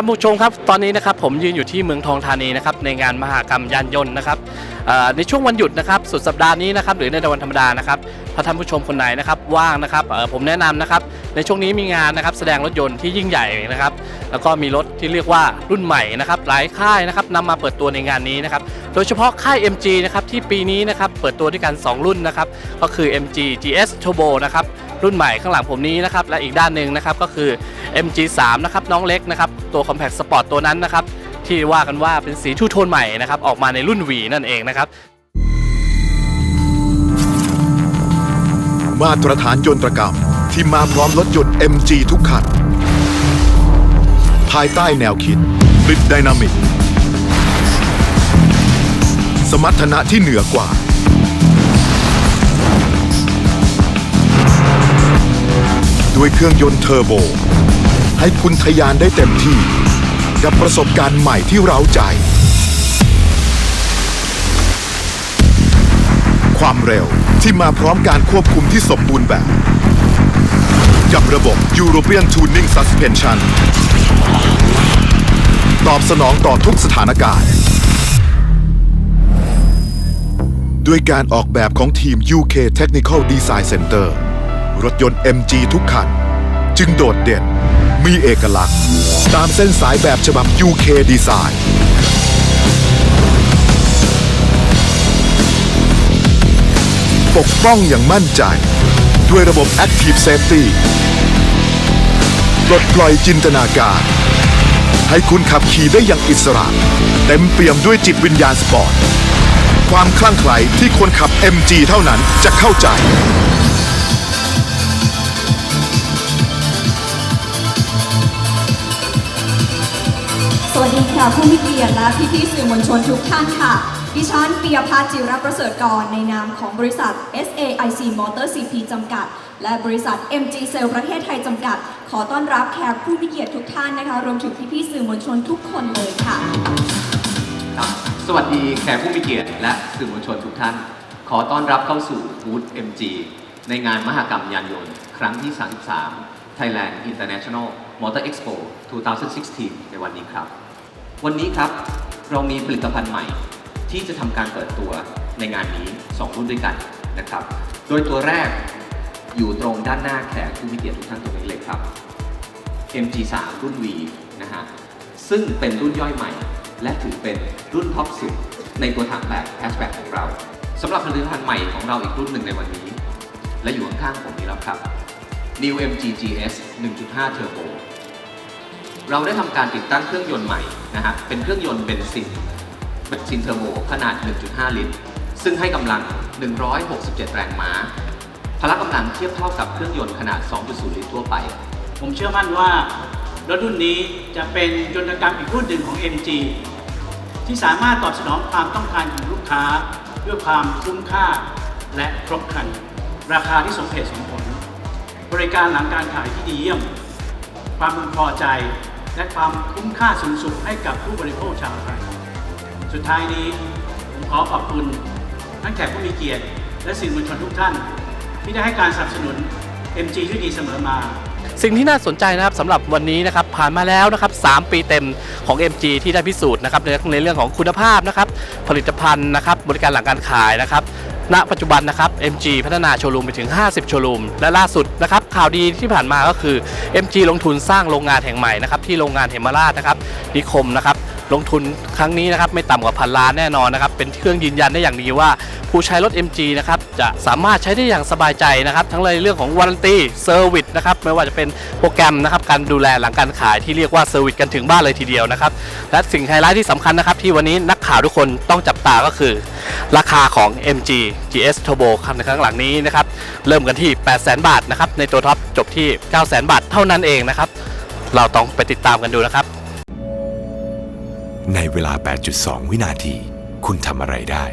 ท่านผู้ชมครับตอนนี้นะครับผมยืนอยู่ที่เมืองทองธานีนะครับในงานมหกรรมยานยนต์นะครับในช่วงวันหยุดนะครับสุดสัปดาห์นี้นะครับหรือในวันธรรมดานะครับถ้าท่านผู้ชมคนไหนนะครับว่างนะครับผมแนะนำนะครับในช่วงนี้มีงานนะครับแสดงรถยนต์ที่ยิ่งใหญ่นะครับแล้วก็มีรถที่เรียกว่ารุ่นใหม่นะครับหลายค่ายนะครับนำมาเปิดตัวในงานนี้นะครับโดยเฉพาะค่าย MG นะครับที่ปีนี้นะครับเปิดตัวด้วยกัน 2 รุ่นนะครับก็คือ MG GS Turbo นะครับ รุ่นใหม่ข้างหลังผมนี้นะครับและอีกด้านหนึ่งนะครับก็คือ MG3 นะครับน้องเล็กนะครับตัว Compact Sport ตัวนั้นนะครับที่ว่ากันว่าเป็นสีทูโทนใหม่นะครับออกมาในรุ่น V นั่นเองนะครับมาตรฐานยนตรกรรมที่มาพร้อมรถยนต์ MG ทุกคัน ภายใต้แนวคิด Bit Dynamic สมรรถนะที่เหนือกว่า เครื่องยนต์เทอร์โบ ให้คุณทะยานได้เต็มที่ กับประสบการณ์ใหม่ที่เร้าใจ ความเร็วที่มาพร้อมการควบคุมที่สมบูรณ์แบบ กับระบบ European Tuning Suspension ตอบสนองต่อทุกสถานการณ์ ด้วยการออกแบบของทีม UK Technical Design Center รถยนต์ MG ทุกคัน จึงโดดเด่น มีเอกลักษณ์ ตามเส้นสายแบบฉบับ UK Design ปกป้องอย่างมั่นใจ ด้วยระบบ Active Safety ปลดปล่อยจินตนาการ ให้คุณขับขี่ได้อย่างอิสระ เต็มเปี่ยมด้วยจิตวิญญาณสปอร์ต ความคลั่งไคล้ที่คนขับ MG เท่านั้นจะเข้าใจ วัสดีค่ะผู้มีเกียรติและพี่ๆสื่อมวลชนทุกท่านค่ะ ดิฉันปิยพัฒน์จิรประเสริฐกรในนามของบริษัท SAIC Motor CP จำกัด และบริษัท MG Cell ประเทศไทยจำกัด ขอต้อนรับแขกผู้มีเกียรติทุกท่านนะคะ รวมถึงพี่ๆสื่อมวลชนทุกคนเลยค่ะ สวัสดีแขกผู้มีเกียรติและสื่อมวลชนทุกท่าน ขอต้อนรับเข้าสู่บูธ MG ในงานมหกรรมยานยนต์ ครั้งที่ 33 Thailand International Motor Expo 2016 ในวันนี้ครับ วันนี้ครับเรามีผลิตภัณฑ์ใหม่ที่จะทำการเปิดตัวในงานนี้ 2 รุ่นด้วยกันนะครับ โดยตัวแรกอยู่ตรงด้านหน้าแขกผู้มีเกียรติทุกท่านตรงนี้เลยครับ MG3 รุ่น V นะฮะซึ่งเป็นรุ่นย่อยใหม่ และถือเป็นรุ่นท็อปสุดในตัวถังแบบแฮชแบ็กของเราสำหรับผลิตภัณฑ์ใหม่ของเราอีกรุ่นหนึ่งในวันนี้ และอยู่ข้างๆผมนี้แล้วครับ New MG GS 1.5 Turbo เราได้ทำการติดตั้งเครื่องยนต์ใหม่นะฮะเป็นเครื่องยนต์เบนซินเบนซินเทอร์โบขนาด 1.5 ลิตร ซึ่งให้กำลัง 167 แรงม้า พละกำลังเทียบเท่ากับเครื่องยนต์ขนาด 2.0 ลิตรทั่วไป ผมเชื่อมั่นว่ารถรุ่นนี้จะเป็นยนตกรรมอีกรุ่นหนึ่งของ MG ที่สามารถตอบสนองความต้องการของลูกค้าด้วยความคุ้มค่าและครบครัน ราคาที่สมเหตุสมผล บริการหลังการขายที่ดีเยี่ยม ความพึงพอใจ และความคุ้มค่าสูงสุดให้กับผู้บริโภคชาวไทย สุดท้ายนี้ผมขอขอบคุณทั้งแขกผู้มีเกียรติ และสื่อมวลชนทุกท่าน ที่ได้ให้การสนับสนุน MG ที่ดีเสมอมาสิ่งที่น่าสนใจนะครับสำหรับวันนี้นะครับผ่านมาแล้วนะครับ 3 ปีเต็มของ MG ที่ได้พิสูจน์นะครับในเรื่องของคุณภาพนะครับผลิตภัณฑ์นะครับบริการหลังการขายนะครับ ณปัจจุบันนะครับ MG พัฒนาโชว์รูมไปถึง 50 โชว์รูม และล่าสุดนะครับข่าวดีที่ผ่านมาก็คือ MG ลงทุนสร้างโรงงานแห่งใหม่นะครับที่โรงงานเฮมราชนะครับนิคมนะครับ ลงทุนครั้งนี้นะครับไม่ต่ำกว่าพันล้านแน่นอนนะครับเป็นเครื่องยืนยันได้อย่างดีว่า ผู้ใช้รถ MG นะครับจะสามารถใช้ได้อย่างสบายใจนะครับ ทั้งในเรื่องของวารันตีเซอร์วิสนะครับไม่ว่าจะเป็นโปรแกรมนะครับการดูแลหลังการขายที่เรียกว่าเซอร์วิสกันถึงบ้านเลยทีเดียวนะครับและสิ่งไฮไลท์ที่สำคัญนะครับที่วันนี้นักข่าวทุกคนต้องจับตาก็คือ ราคาของ MG GS Turbo ครับในครั้งหลังนี้นะครับเริ่มกันที่ 800,000 บาทนะครับในตัวท็อปจบที่ 900,000 บาทเท่านั้นเองนะครับเราต้องไปติดตามกันดูนะครับ ในเวลา 8.2 วินาที คุณทำอะไรได้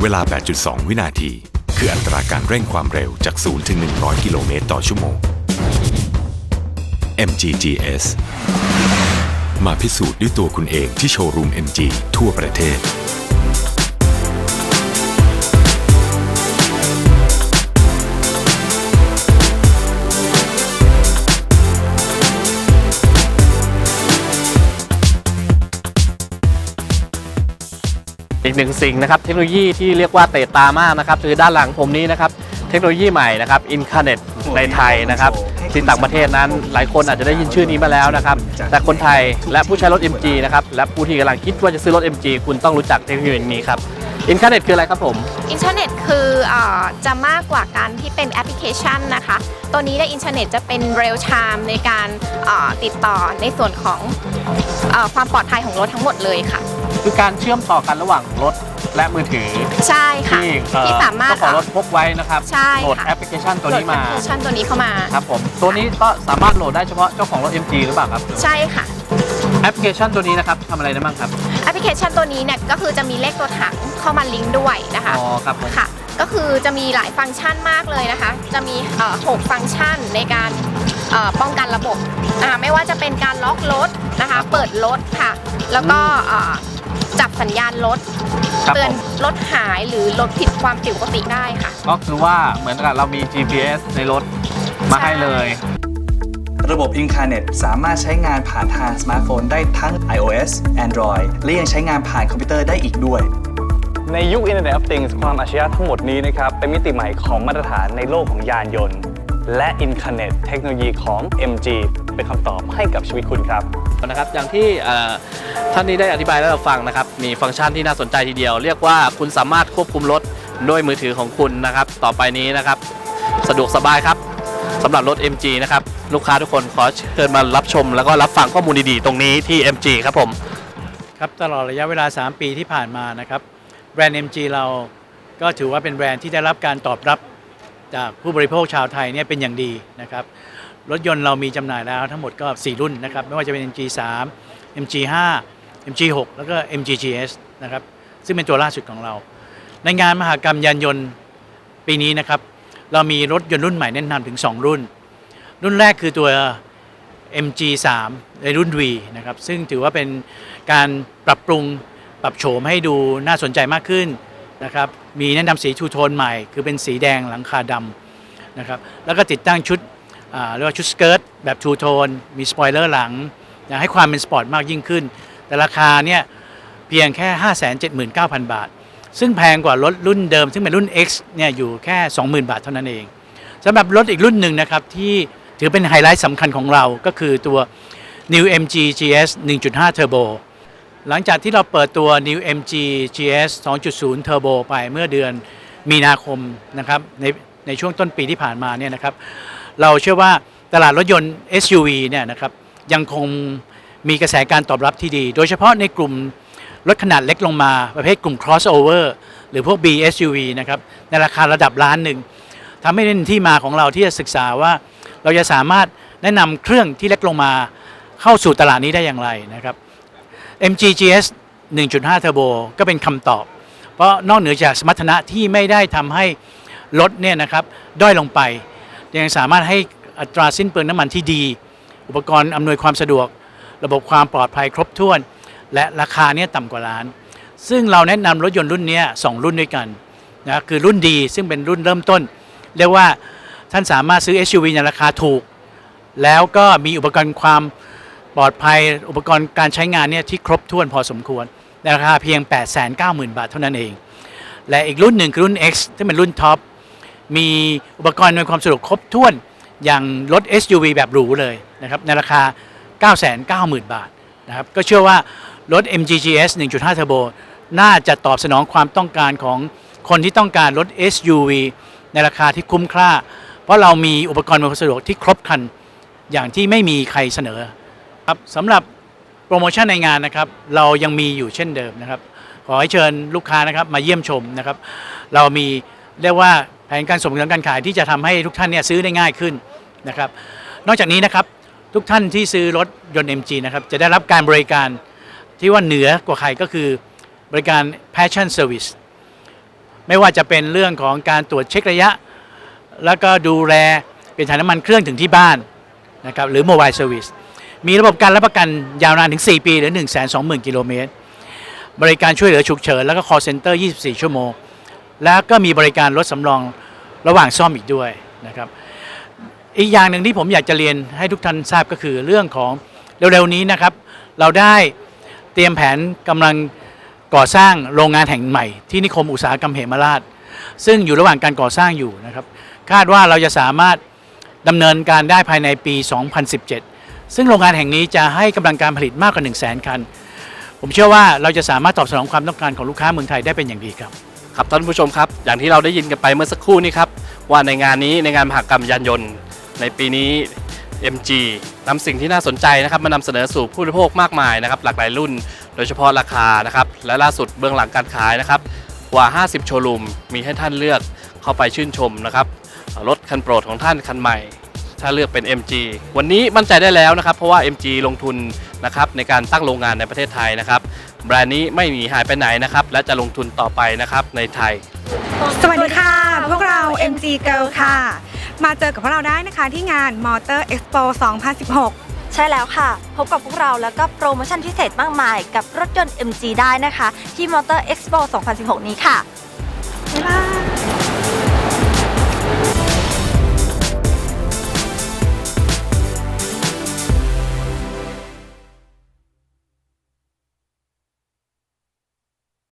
เวลา 8.2 วินาที คืออัตราการเร่งความเร็วจาก 0 ถึง 100 กิโลเมตรต่อชั่วโมง MGGS มาพิสูจน์ด้วยตัวคุณเองที่โชว์รูม MG ทั่วประเทศ หนึ่งสิ่งนะครับเทคโนโลยีที่เรียกว่าเตะตามากนะครับคือด้านหลังผมนี้นะครับเทคโนโลยีใหม่นะครับอินคาเน็ตในไทยนะครับที่ต่างประเทศนั้นหลายคนอาจจะได้ยินชื่อนี้มาแล้วนะครับแต่คนไทยและผู้ใช้รถ MG นะครับและผู้ที่กำลังคิดว่าจะซื้อรถ MG คุณต้องรู้จักเทคโนโลยีนี้ครับอินคาเน็ตคืออะไรครับผม อินเทอร์เน็ตคืออจะมากกว่าการที่เป็นแอปพลิเคชันนะคะ ตัวนี้ในอินเทอร์เน็ตจะเป็นเรลไทม์ในการติดต่อในส่วนของอความปลอดภัยของรถทั้งหมดเลยค่ะ คือการเชื่อมต่อกันระหว่างรถและมือถือใช่ค่ะ ที่เอ่อที่สามารถเจ้าของรถพกไว้นะครับใช่โหลดค่ะแอปพลิเคชันตัวนี้โหลดมาแอปพลิเคชันตัวนี้เข้ามา ครับผม ตัวนี้ก็สามารถโหลดได้เฉพาะเจ้าของรถ MG หรือเปล่าครับ ใช่ค่ะ แอปพลิเคชันตัวนี้นะครับทำอะไรได้บ้างครับ แอปพลิเคชันตัวนี้เนี่ยก็คือจะมีเลขตัวถังเข้ามาลิงก์ด้วยนะคะ อ๋อครับผม ค่ะ ก็คือจะมีหลายฟังก์ชันมากเลยนะคะ จะมีเอ่อหกฟังก์ชันในการเอ่อป้องกันระบบนะคะไม่ว่าจะเป็นการล็อกรถนะคะ เปิดรถค่ะ แล้วก็เอ่อ จับสัญญาณรถครับเตืผอนมรถหายหรือรถผิดความผิดปกติได้ค่ะ ก็คือว่าเหมือนกับเรามี GPS ในรถมาให้เลย ระบบ Incarnet สามารถใช้งานผ่านทางสมาร์ทโฟนได้ทั้ง iOS Android และยังใช้งานผ่านคอมพิวเตอร์ได้อีกด้วย ในยุค Internet of Things ความอัจฉริยะทั้งหมดนี้นะครับ เป็นมิติใหม่ของมาตรฐานในโลกของยานยนต์ และ Internet เทคโนโลยีของ MG เป็นคำตอบให้กับชีวิตคุณครับ นะครับ อย่างที่ท่านนี้ได้อธิบายให้เราฟังนะครับ มีฟังก์ชันที่น่าสนใจทีเดียว เรียกว่าคุณสามารถควบคุมรถด้วยมือถือของคุณนะครับ ต่อไปนี้นะครับ สะดวกสบายครับสำหรับรถ MG นะครับ ลูกค้าทุกคนขอเชิญมารับชม แล้วก็รับฟังข้อมูลดีๆ ตรงนี้ที่ MG ครับผม ครับตลอดระยะเวลา 3 ปีที่ผ่านมานะครับ แบรนด์ MG เราก็ถือว่าเป็นแบรนด์ที่ได้รับการตอบรับจากผู้บริโภคชาวไทยเนี่ยเป็นอย่างดีนะครับ รถยนต์เรามีจำหน่ายแล้วทั้งหมดก็ 4 รุ่นนะครับ ไม่ว่าจะเป็น MG 3 MG 5 MG 6 แล้วก็ MG GS นะครับ ซึ่งเป็นตัวล่าสุดของเรา ในงานมหากรรมยานยนต์ปีนี้นะครับ เรามีรถยนต์รุ่นใหม่แนะนำถึง 2 รุ่น รุ่นแรกคือตัว MG3 ในรุ่น V นะครับ ซึ่งถือว่าเป็นการปรับปรุงปรับโฉมให้ดูน่าสนใจมากขึ้นนะครับ มีแนะนำสีทูโทนใหม่ คือเป็นสีแดงหลังคาดำนะครับ แล้วก็ติดตั้งชุด เรียกว่าชุดสเกิร์ตแบบทูโทนมีสปอยเลอร์หลังนะให้ความเป็นสปอร์ตมากยิ่งขึ้น แต่ราคาเนี่ยเพียงแค่ 579,000 บาท ซึ่งแพงกว่ารถรุ่นเดิม ซึ่งเป็นรุ่น X เนี่ยอยู่แค่ 20,000 บาทเท่านั้นเองสำหรับรถอีกรุ่นหนึ่งนะครับ ที่ถือเป็นไฮไลท์สำคัญของเราก็คือตัว New MG GS 1.5 Turbo หลังจากที่เราเปิดตัว New MG GS 2.0 Turbo ไปเมื่อเดือนมีนาคมนะครับในในช่วงต้นปีที่ผ่านมาเนี่ยนะครับ เราเชื่อว่าตลาดรถยนต์ SUV เนี่ยนะครับยังคงมีกระแสการตอบรับที่ดี โดยเฉพาะในกลุ่มรถขนาดเล็กลงมา ประเภทกลุ่ม crossover หรือพวก B SUV นะครับในราคาระดับล้านหนึ่งทำให้เป็นที่มาของเราที่จะศึกษาว่า เราจะสามารถแนะนำเครื่องที่เล็กลงมาเข้าสู่ตลาดนี้ได้อย่างไรนะครับ MG GS 1.5 Turbo ก็เป็นคำตอบ เพราะนอกเหนือจากสมรรถนะที่ไม่ได้ทำให้รถเนี่ยนะครับด้อยลงไป ยังสามารถให้อัตราสิ้นเปลืองน้ำมันที่ดี อุปกรณ์อำนวยความสะดวก ระบบความปลอดภัยครบถ้วน และราคาเนี่ยต่ำกว่าล้าน ซึ่งเราแนะนำรถยนต์รุ่นเนี้ยสองรุ่นด้วยกันนะคือรุ่นดีซึ่งเป็นรุ่นเริ่มต้น เรียกว่าท่านสามารถซื้อ SUV ในราคาถูก แล้วก็มีอุปกรณ์ความปลอดภัยอุปกรณ์การใช้งานเนี่ยที่ครบถ้วนพอสมควรในราคาเพียง 890,000 บาทเท่านั้นเอง และอีกรุ่นหนึ่งคือรุ่น X ที่เป็นรุ่นท็อป มีอุปกรณ์ในวยความสะดวกครบถ้วนอย่างรถ SUV แบบหรูเลยนะครับในราคา 990,000 บาทนะครับก็เชื่อว่ารถ MG GS 1.5 Turbo น่าจะตอบสนองความต้องการของคนที่ต้องการรถ SUV ในราคาที่คุ้มค่า เพราะเรามีอุปกรณ์อำนวยความสะดวกที่ครบครัน อย่างที่ไม่มีใครเสนอครับสำหรับโปรโมชั่นในงานนะครับ เรายังมีอยู่เช่นเดิมนะครับ ขอให้เชิญลูกค้านะครับมาเยี่ยมชมนะครับ เรามีเรียกว่า แผนการส่งเสริมการขายที่จะทำให้ทุกท่านเนี่ยซื้อได้ง่ายขึ้นนะครับ นอกจากนี้นะครับทุกท่านที่ซื้อรถยนต์ MG นะครับจะได้รับการบริการที่ว่าเหนือกว่าใครก็คือบริการ Passion Service ไม่ว่าจะเป็นเรื่องของการตรวจเช็คระยะ แล้วก็ดูแลเปลี่ยนถ่ายน้ำมันเครื่องถึงที่บ้านนะครับหรือ Mobile Service มีระบบการรับประกันยาวนานถึง 4 ปี หรือ 1 2 0 0 0 0 กิโลเมตร บริการช่วยเหลือฉุกเฉิน แล้วก็ call center 24 ชั่วโมง แล้วก็มีบริการรถสำรองระหว่างซ่อมอีกด้วยนะครับอีกอย่างหนึ่งที่ผมอยากจะเรียนให้ทุกท่านทราบก็คือเรื่องของเร็วๆนี้นะครับ เราได้เตรียมแผนกำลังก่อสร้างโรงงานแห่งใหม่ ที่นิคมอุตสาหกรรมเหมราช ซึ่งอยู่ระหว่างการก่อสร้างอยู่นะครับ คาดว่าเราจะสามารถดำเนินการได้ภายในปี 2017 ซึ่งโรงงานแห่งนี้จะให้กำลังการผลิตมากกว่า 1 0 0 0 0แสนคัน ผมเชื่อว่าเราจะสามารถตอบสนองความต้องการของลูกค้าเมืองไทยได้เป็นอย่างดีครับ ครับท่านผู้ชมครับ อย่างที่เราได้ยินกันไปเมื่อสักครู่นี้ครับ ว่าในงานนี้ในงานมหกรรมยานยนต์ ในปีนี้ MG นำสิ่งที่น่าสนใจนะครับมานำเสนอสู่ผู้บริโภคมากมายนะครับหลากหลายรุ่น โดยเฉพาะราคานะครับและล่าสุดเบื้องหลังการขายนะครับกว่า 50 โชว์รูมมีให้ท่านเลือกเข้าไปชื่นชมนะครับรถคันโปรดของท่านคันใหม่ ถ้าเลือกเป็น MG วันนี้มั่นใจได้แล้วนะครับ เพราะว่า MG ลงทุนนะครับในการตั้งโรงงานในประเทศไทยนะครับ แบรนด์นี้ไม่หนีหายไปไหนนะครับ และจะลงทุนต่อไปนะครับในไทย สวัสดีค่ะ พวกเรา MG Girl ค่ะ มาเจอกับพวกเราได้นะคะที่งาน Motor Expo 2016 ใช่แล้วค่ะ พบกับพวกเราแล้วก็โปรโมชั่นพิเศษมากมายกับรถยนต์ MG ได้นะคะ ที่ Motor Expo 2016 นี้ค่ะ บ๊ายบาย